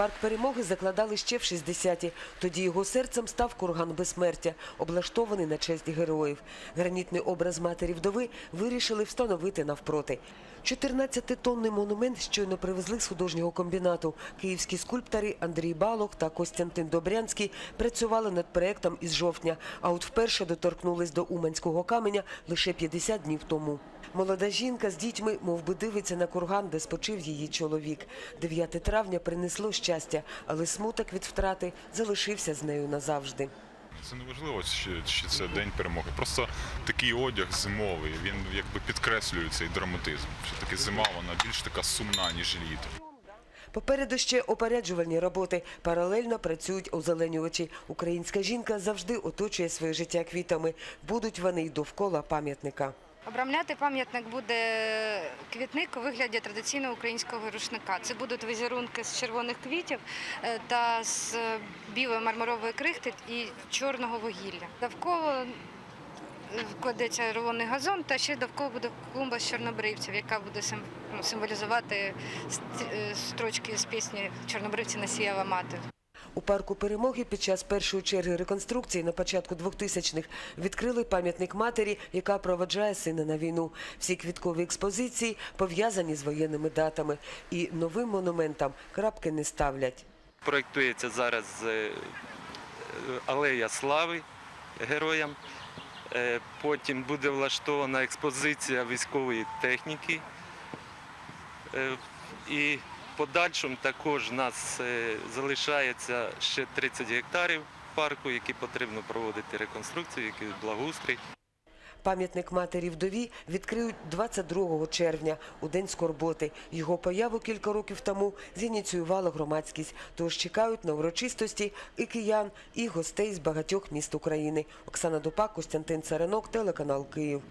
Парк перемоги закладали ще в 60-ті. Тоді його серцем став курган безсмертя, облаштований на честь героїв. Гранітний образ матері вдови вирішили встановити навпроти. 14-тонний монумент щойно привезли з художнього комбінату. Київські скульптори Андрій Балох та Костянтин Добрянський працювали над проектом із жовтня, а от вперше доторкнулись до Уманського каменя лише 50 днів тому. Молода жінка з дітьми мов би, дивиться на курган, де спочив її чоловік. 9 травня принесло щастя, але смуток від втрати залишився з нею назавжди. Це не важливо, чи, це день перемоги. Просто такий одяг зимовий, він якби підкреслює цей драматизм. Що таки зима, вона більш така сумна, ніж літо. Попереду ще опереджувальні роботи. Паралельно працюють озеленювачі. Українська жінка завжди оточує своє життя квітами. Будуть вони й довкола пам'ятника. Обрамляти пам'ятник буде квітник у вигляді традиційного українського рушника. Це будуть візерунки з червоних квітів е, та з білої мармурової крихти і чорного вугілля. Довкола е, вкладеться рулонний газон, та ще довкола буде клумба з чорнобривців, яка буде ну, символізувати е, строчки з пісні Чорнобривці насіяла мати. У парку перемоги під час першої черги реконструкції на початку 2000-х відкрили пам'ятник матері, яка проведжає сина на війну. Всі квіткові експозиції пов'язані з воєнними датами. І новим монументам крапки не ставлять. Проєктується зараз е, алея слави героям. Е, Потім буде влаштована експозиція військової техніки. Е, І подальшому також у нас е, залишається ще 30 гектарів парку, які потрібно проводити реконструкцію, які благоустрій. Пам'ятник матері вдові відкриють 22 червня, у день скорботи. Його появу кілька років тому зініціювала громадськість. Тож чекають на урочистості і киян, і гостей з багатьох міст України. Оксана Дупак, Костянтин Царинок, телеканал Київ.